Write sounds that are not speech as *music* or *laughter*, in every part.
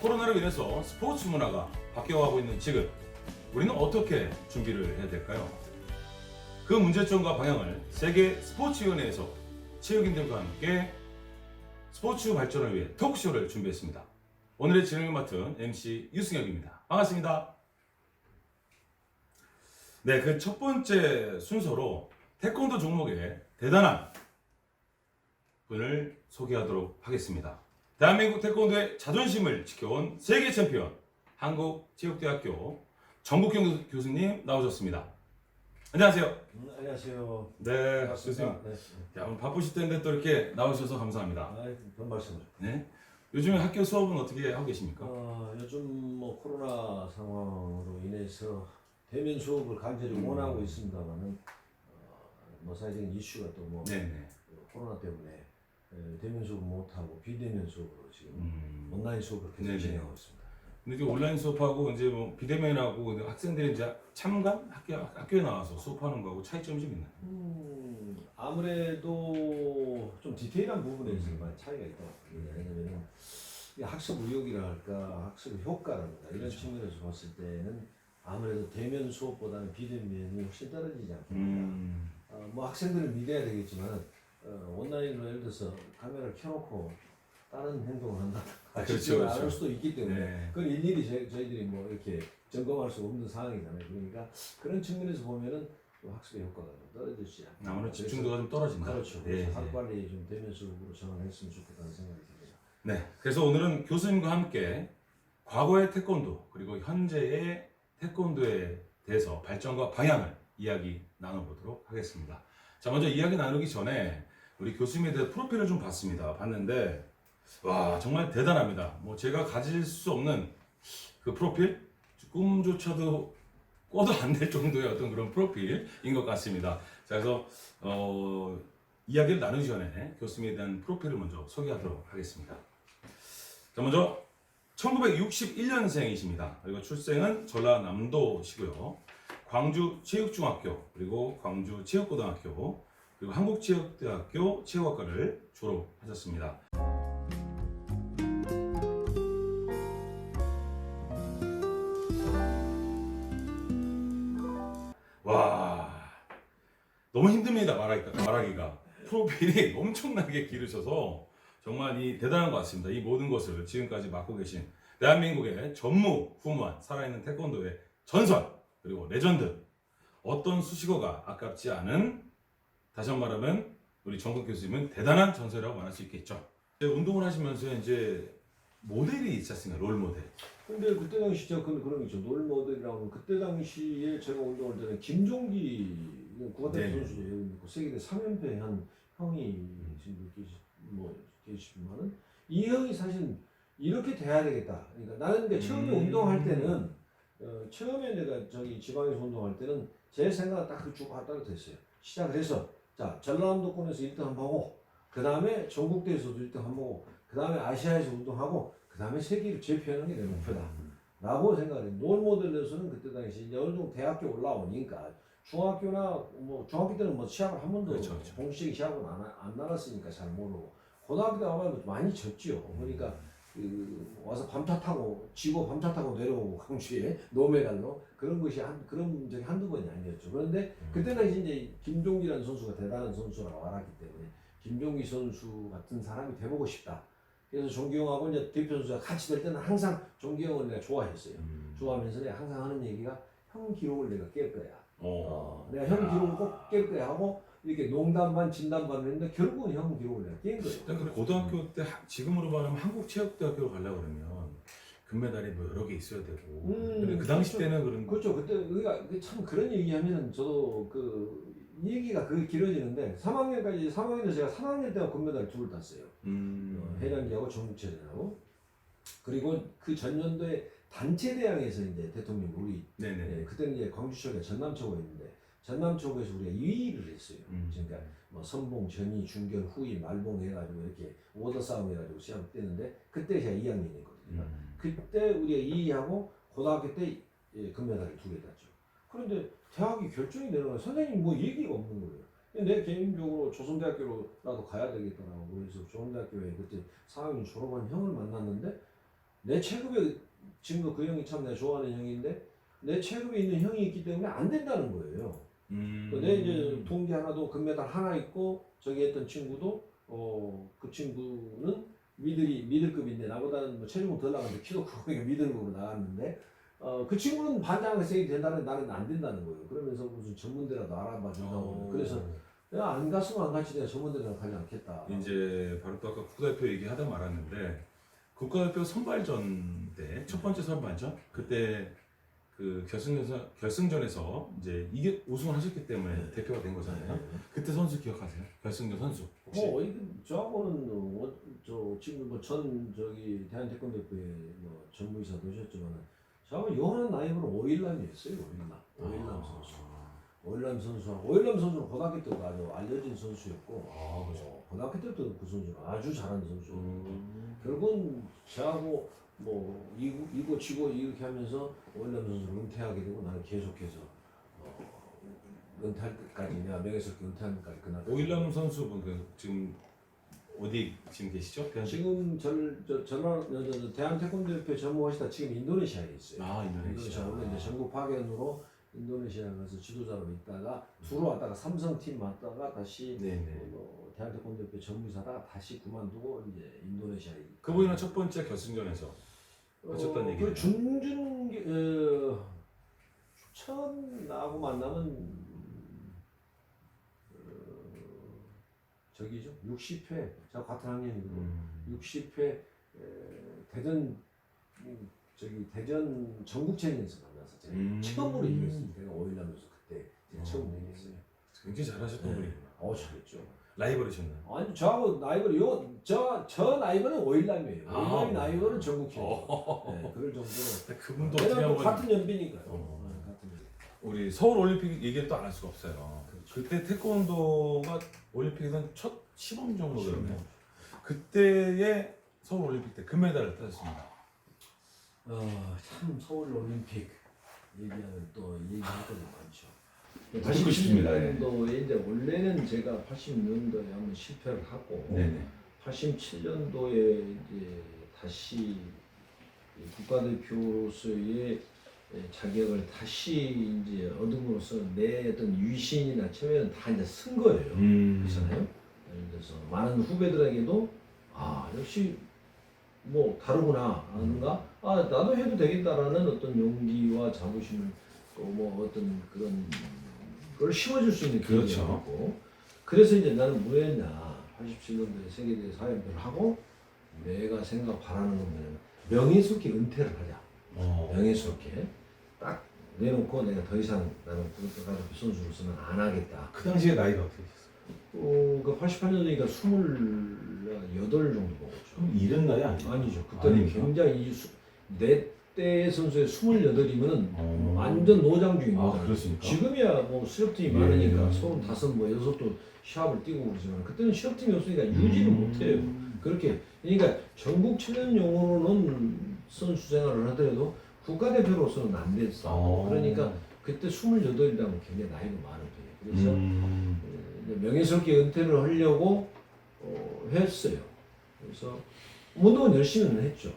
코로나로 인해서 스포츠 문화가 바뀌어가고 있는 지금 우리는 어떻게 준비를 해야 될까요? 그 문제점과 방향을 세계 스포츠위원회에서 체육인들과 함께 스포츠 발전을 위해 토크쇼를 준비했습니다. 오늘의 진행을 맡은 MC 유승혁입니다. 반갑습니다. 네, 그 첫 번째 순서로 태권도 종목의 대단한 분을 소개하도록 하겠습니다. 대한민국 태권도의 자존심을 지켜온 세계 챔피언 한국체육대학교 정국경 교수님 나오셨습니다. 안녕하세요. 음, 안녕하세요. 네, 반갑습니다. 교수님. 네. 야, 오늘 바쁘실 텐데 또 이렇게 나오셔서 감사합니다. 아, 별 말씀을. 네. 요즘에 학교 수업은 어떻게 하고 계십니까? 어, 요즘 뭐 코로나 상황으로 인해서 대면 수업을 간절히 음. 원하고 있습니다만은 어, 뭐 사회적인 이슈가 또뭐 네 네. 코로나 때문에 에, 대면 수업 못 하고 비대면 수업으로 지금 음. 온라인 수업을 계속 네네. 진행하고 있습니다. 근데 이제 온라인 수업하고 이제 뭐 비대면하고 학생들이 이제 참관 학교 학교에 나와서 수업하는 거하고 차이점이 좀 있나요? 음, 아무래도 좀 디테일한 부분에서 많이 차이가 있다고 봅니다. 왜냐면은 이 학습 의욕이라 할까, 학습 효과라든가 이런 그렇죠. 측면에서 봤을 때는 아무래도 대면 수업보다는 비대면이 훨씬 떨어지지 않습니까? 음. 어, 뭐 학생들을 믿어야 되겠지만 어, 온라인으로 예를 들어서 카메라를 켜놓고 다른 행동을 한다. *laughs* 아, 그렇죠, 그렇죠. 알 수도 있기 때문에 네. 그건 일일이 저희, 저희들이 뭐 이렇게 점검할 수 없는 상황이잖아요. 그러니까 그런 측면에서 보면은 또 학습의 효과가 좀 떨어지지 않나. 아무래도 집중도가 좀 떨어진다. 그렇죠. 네, 그래서 네. 하루빨리 좀 대면 수업으로 전환했으면 좋겠다는 생각이 듭니다. 네. 그래서 오늘은 교수님과 함께 과거의 태권도 그리고 현재의 태권도에 대해서 발전과 방향을 이야기 나눠보도록 하겠습니다. 자, 먼저 이야기 나누기 전에 우리 교수님에 대해 프로필을 좀 봤습니다. 봤는데 와 정말 대단합니다. 뭐 제가 가질 수 없는 그 프로필 꿈조차도 꿔도 안 될 정도의 어떤 그런 프로필인 것 같습니다. 자, 그래서 어, 이야기를 나누기 전에 교수님에 대한 프로필을 먼저 소개하도록 하겠습니다. 자, 먼저 1961년생이십니다. 그리고 출생은 전라남도시고요. 광주 체육중학교 그리고 광주 체육고등학교 그리고 한국체육대학교 체육학과를 졸업하셨습니다. 와 너무 힘듭니다 말하기가, 말하기가 프로필이 *laughs* 엄청나게 길으셔서 정말 이 대단한 것 같습니다. 이 모든 것을 지금까지 맡고 계신 대한민국의 전무후무한 살아있는 태권도의 전설 그리고 레전드 어떤 수식어가 아깝지 않은 다시 한번 말하면 우리 정국 교수님은 대단한 전설이라고 말할 수 있겠죠. 이제 운동을 하시면서 이제 모델이 있었습니다. 롤 모델. 근데 그때 당시 제가 그런 그런 게 있죠. 롤 모델이라고 하면 그때 당시에 제가 운동할 때는 김종기 국가대표 네. 선수 그 세계대 3연패 한 형이 지금 계시 뭐 계시지만은 이 형이 사실 이렇게 돼야 되겠다. 그러니까 나는 근데 처음에 음. 운동할 때는 어, 처음에 내가 저기 지방에서 운동할 때는 제 생각은 딱쭉 따로 됐어요. 시작을 해서 자 전라남도권에서 1등 한 번 하고 그 다음에 전국대에서도 1등 한 번 하고 그 다음에 아시아에서 운동하고 그 다음에 세계를 제패하는 게 내 목표다. 라고 생각해요. 롤 모델에서는 그때 당시 이제 어느 정도 대학교 올라오니까 중학교나 뭐 중학교 때는 뭐 시합을 한 번도 그렇죠, 그렇죠. 공식 시합은 안, 하- 안 나갔으니까 잘 모르고 고등학교 때 와봐도 많이 졌지요. 그러니까 그 와서 밤차 타고 지고 밤차 타고 내려오고 광주에 노메달로 그런 것이 한 그런 적이 한두 번이 아니었죠. 그런데 그때 당시 이제 김종기라는 선수가 대단한 선수라고 알았기 때문에 김종기 선수 같은 사람이 돼보고 싶다. 그래서 종기형하고 이제 대표 선수가 같이 될 때는 항상 종기형을 내가 좋아했어요. 좋아하면서 내가 항상 하는 얘기가 형 기록을 내가 깰 거야. 어. 어, 내가 형 기록을 꼭 깰 거야 하고 이렇게 농담 반 진담 반 했는데 결국은 형 기록을 내가 깬 거예요. 일단 그 고등학교 때 하- 지금으로 말하면 한국 체육대학교로 가려고 그러면 금메달이 뭐 여러 개 있어야 되고 음, 근데 그 당시 그렇죠. 때는 그런 그렇죠. 그때 우리가 그참 그런 얘기하면은 저도 그 얘기가 그 길어지는데 3학년까지 3학년 제가 3학년 때가 금메달 두를 땄어요. 음. 어, 해병기하고 전국체전하고 그리고 그 전년도에 단체 대항에서 이제 대통령 우리 네네. 예, 그때는 이제 광주시가 전남초가 있는데 전남초구에서 우리가 2위를 했어요. 음. 그러니까 뭐 선봉, 전이, 중견, 후위, 말봉 해가지고 이렇게 오더 싸움 해가지고 시합을 뛰는데 그때 제가 2학년이거든요. 음. 그때 우리가 2위하고 고등학교 때 예, 금메달을 두 개 땄죠. 그런데 대학이 결정이 내려가 선생님 뭐 얘기가 없는 거예요. 내 개인적으로 조선대학교로 나도 가야 되겠더라고. 그래서 조선대학교에 그때 4학년 졸업한 형을 만났는데 내 체급에 지금 그 형이 참 내가 좋아하는 형인데 내 체급에 있는 형이 있기 때문에 안 된다는 거예요. 음. 내 이제 동기 하나도 금메달 하나 있고 저기 했던 친구도 어 그 친구는 미들이 미들급인데 나보다는 뭐 체중은 덜 나가는데 키도 크고 미들급으로 나갔는데 어 그 친구는 세게 된다는 나는 안 된다는 거예요. 그러면서 무슨 전문대라도 알아봐 준다고 어. 그래서 내가 안 갔으면 안 갔지 내가 전문대를 가지 않겠다. 이제 바로 또 아까 국가대표 얘기하다 말았는데 국가대표 선발전 때 첫 번째 선발전 그때 그 결승전에서 결승전에서 이제 이게 우승하셨기 때문에 네. 대표가 된 거잖아요. 네. 그때 선수 기억하세요? 결승전 선수 혹시? 뭐 이거 저하고는 뭐, 저 지금 뭐 전 저기 대한태권대표의 뭐 전무이사 되셨지만은 저하고 영원한 나이브는 오일남이었어요 오일남 오일남 선수 오일남 선수하고 오일남 선수는 고등학교 때도 아주 알려진 선수였고 아, 그렇죠. 어, 고등학교 때부터 그 선수는 아주 잘하는 선수 음. 결국은 저하고 뭐 이고, 이고 지고 이렇게 하면서 오일남 선수를 은퇴하게 되고 나는 계속해서 어, 은퇴할 때까지 내가 명예스럽게 은퇴하는 때까지 그날 오일남 선수분 그 지금 어디 지금 계시죠? 지금 절, 저, 전화, 대한 태권도 협회 전무하시다 지금 인도네시아에 있어요. 아 인도네시아. 인도네시아 이제 전국 파견으로 인도네시아 가서 지도자로 있다가 들어왔다가 삼성팀 왔다가 다시 네네. 어, 대한 태권도협회 전무이사다가 다시 그만두고 이제 인도네시아에 그분이랑 첫 번째 결승전에서 하셨던 얘기네요. 그 중준 어, 추천 나하고 만나면 어, 저기죠 60회 제가 같은 학년이거든요. 음. 60회 대전 음, 저기 대전 전국체전에서 만나서 제가 음. 처음으로 이겼을 때가 오일하면서 그때 제가 처음 어. 이겼어요. 굉장히 잘하셨던 네. 분이구나. 어 잘했죠. 라이벌이셨나요? 아니 저하고 나이벌이 요저저 나이벌은 오일남이에요. 아. 오일남이 나이벌은 전국체전. 어. 네, 그럴 정도로. *laughs* 그분도 어떻게 왜냐면 또 한번 같은 연배니까요. 어. 네, 같은 연배. 우리 서울 올림픽 얘기를 또 안 할 수가 없어요. 그렇죠. 그때 태권도가 올림픽에선 첫 시범 종목이었네요. 그때의 서울 올림픽 때 금메달을 따셨습니다. 어, 참 서울 올림픽 얘기하면 또 얘기할 것도 많죠. 듣고 싶습니다. 예. 80년도에 이제 원래는 제가 80년도에 한번 실패를 하고 네네. 87년도에 이제 다시 이 국가대표로서의 자격을 다시 이제 얻음으로써 내 어떤 위신이나 처면은 다 이제 쓴 거예요. 음. 그렇잖아요. 들어서 많은 후배들에게도 아 역시 뭐 다르구나 하는가 아 나도 해도 되겠다라는 어떤 용기와 자부심을 또뭐 어떤 그런 걸 심어줄 수 있는 그렇죠. 기회였고 그래서 이제 나는 뭐였냐 87년도에 세계대회 사연들을 하고 내가 생각 바라는 건 뭐냐면 명예스럽게 은퇴를 하자 어. 명예스럽게 딱 내놓고 내가 더 이상 나는 국가대표 선수로서는 안 하겠다 그 당시에 나이가 어떻게 되셨어요? 어, 그 88년도니까 28 정도 먹었죠. 좀 이른 나이 아니에요? 아니죠. 그때는 아닙니까? 굉장히 수, 내때 선수의 28이면은 어. 완전 노장 중인 아. 그렇습니까? 지금이야 뭐 수렵팀이 예. 많으니까 35, 뭐 6도 시합을 뛰고 그러지만 그때는 시합팀이 없으니까 유지를 음. 못해요. 그렇게 그러니까 전국 체전용으로는 선수 생활을 하더라도 국가대표로서는 안 됐어. 어. 그러니까 그때 28이라면 굉장히 나이가 많은 편이에요. 그래서 음. 명예스럽게 은퇴를 하려고 어, 했어요. 그래서 운동은 열심히는 했죠.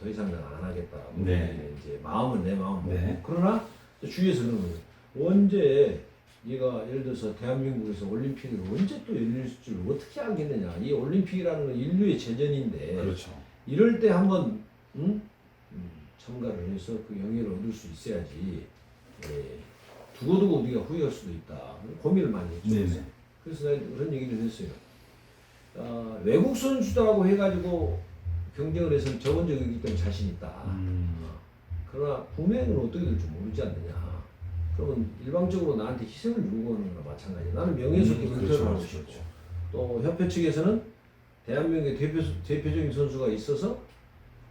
어, 더 이상 난 안 하겠다. 뭐 네. 이제 마음은 내 마음. 네. 그러나 또 주위에서 그러는 거예요. 언제 네가 예를 들어서 대한민국에서 올림픽을 언제 또 열릴 줄 어떻게 알겠느냐. 이 올림픽이라는 건 인류의 재전인데 그렇죠. 이럴 때 한번 응? 음, 참가를 해서 그 영예를 얻을 수 있어야지. 예. 두고두고 우리가 후회할 수도 있다. 고민을 많이 했죠. 네네. 그래서 내가 그런 얘기를 했어요. 아, 외국 선수들하고 해가지고 경쟁을 해서 적은 적이 있기 때문에 자신 있다. 음. 그러나 국내에는 어떻게 될지 모르지 않느냐. 그러면 일방적으로 나한테 희생을 요구하는 거나 마찬가지야. 나는 명예스럽게 음, 은퇴를 그렇죠, 하고 그렇죠, 싶고 그렇죠. 또 협회 측에서는 대한민국의 대표, 대표적인 선수가 있어서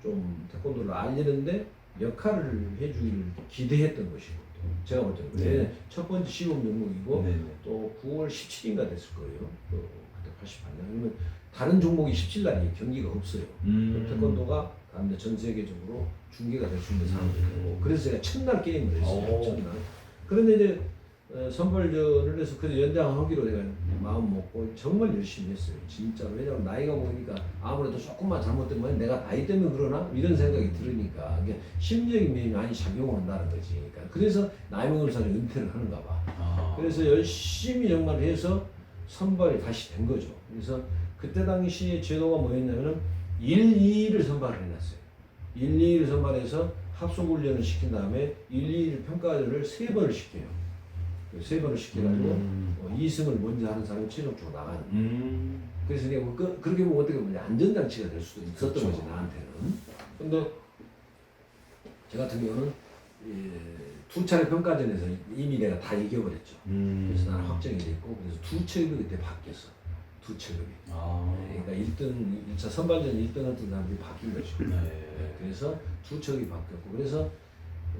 좀 태권도를 알리는데 역할을 해주기를 기대했던 것이고 또 제가 볼 때는 네. 네. 첫 번째 시범 종목이고 네네. 또 9월 17일인가 됐을 거예요. 또 88년. 그러면 다른 종목이 17날이 경기가 없어요. 음. 태권도가 다음에 전 세계적으로 중계가 될 수 있는 상황이 음. 그래서 제가 첫날 게임을 했어요. 오. 첫날. 그런데 이제 어, 선발전을 해서 그 연장하기로 내가 마음 먹고 정말 열심히 했어요. 진짜로 왜냐면 나이가 먹으니까 아무래도 조금만 잘못되면 내가 나이 때문에 그러나 이런 생각이 들으니까 이게 심리적인 면이 많이 작용한다는 거지. 그러니까 그래서 나이 먹은 사람이 은퇴를 하는가 봐. 아. 그래서 열심히 정말 해서 선발이 다시 된 거죠. 그래서 그때 당시에 제도가 뭐였냐면은 1, 2를 선발을 해놨어요. 1, 2를 선발해서 합숙 훈련을 시킨 다음에 1, 2를 평가를 세 번을 시켜요. 그세 번을 시켜가지고 음. 어, 2승을 먼저 하는 사람이 최종적으로 나가는. 거예요. 음. 그래서 내가 뭐 그, 그렇게 보면 어떻게 보면 안전장치가 될 수도 있었던 그렇죠. 거지 나한테는. 근데 저 같은 경우는 예, 두 차례 평가전에서 이미 내가 다 이겨버렸죠. 음. 그래서 나는 확정이 됐고 그래서 두 체급이 그때 바뀌었어. 두 체급이. 아. 그러니까 1등 1차 선발전 1등 했던 사람들이 바뀐 거죠. 네. 네, 그래서 두 체급이 바뀌었고 그래서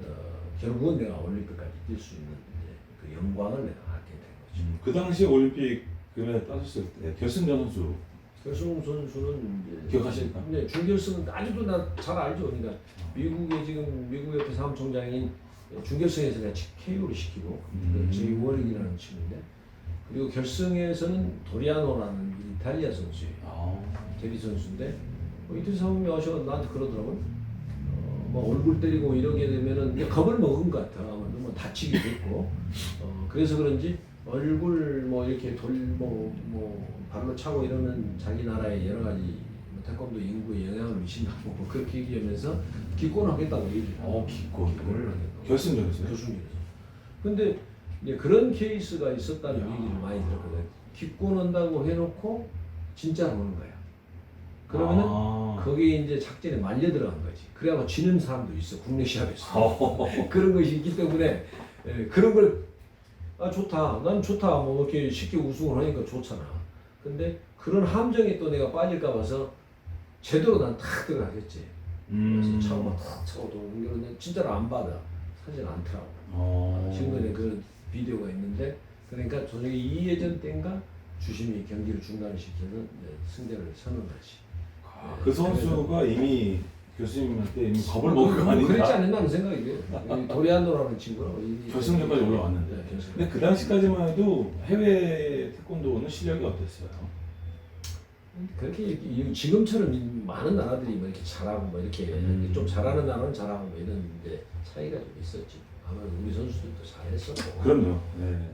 어, 결국은 내가 올림픽까지 뛸 수 있는 이제 그 영광을 내가 갖게 된 거죠. 음, 그 당시 올림픽 금메달 따셨을 때 결승전 선수 결승 선수는 이제 기억하십니까? 네, 준결승은 아직도 나 잘 알죠. 그러니까 미국의 지금 미국 협회 사무총장인 준결승에서 내가 KO를 시키고 음. 그 제이 워릭이라는 친구인데 그리고 결승에서는 도리아노라는 이탈리아 선수예요. 아. 데뷔 선수인데 뭐 이틀 사람이 와서 나한테 그러더라고요. 어, 뭐 얼굴 때리고 이러게 되면은 겁을 먹은 것 같아. 아마 너무 다치기도 했고. 어, 그래서 그런지 얼굴 뭐 이렇게 돌뭐 뭐 발로 차고 이러는 자기 나라의 여러 가지 뭐 태권도 인구에 영향을 미친다고 뭐 *laughs* 그렇게 얘기하면서 기권하겠다고 얘기를 어, 기권. 기권을 하겠다고. 결승전에서요? 결승전에서. 근데 이제 그런 케이스가 있었다는 야. 얘기를 많이 들었거든. 기권한다고 해놓고 진짜로 오는 거야. 그러면은 아. 거기에 이제 작전에 말려 들어간 거지. 그래갖고 지는 사람도 있어. 국내 시합에서. 어. *laughs* 그런 것이 있기 때문에 예, 그런 걸 아, 좋다. 난 좋다. 뭐 이렇게 쉽게 우승을 하니까 좋잖아. 근데 그런 함정에 또 내가 빠질까 봐서 제대로 난 탁 들어가겠지. 음. 그래서 차고 막탁 차고 도는 게 진짜로 안 받아. 사진 않더라고. 어. 지금도 그런 비디오가 있는데 그러니까 저녁에 이예전 때인가 주심이 경기를 중단시켜서 이제 승자를 선언하지. 아, 그 선수가 이미 교수님한테 이미 겁을 먹은 거뭐 그랬지 아닌가? 않았나는 생각이 돼요. 친구가 이- *laughs* 결승전까지 올라왔는데. 네, 결승. 근데 그 당시까지만 해도 해외 태권도는 실력이 어땠어요? 그렇게 이- 지금처럼 이 많은 나라들이 뭐 이렇게 잘하고 뭐 이렇게 음. 좀 잘하는 나라는 잘하고 뭐 이런 이제 차이가 좀 있었지. 아마 우리 선수들도 잘했었고. 그럼요. 네.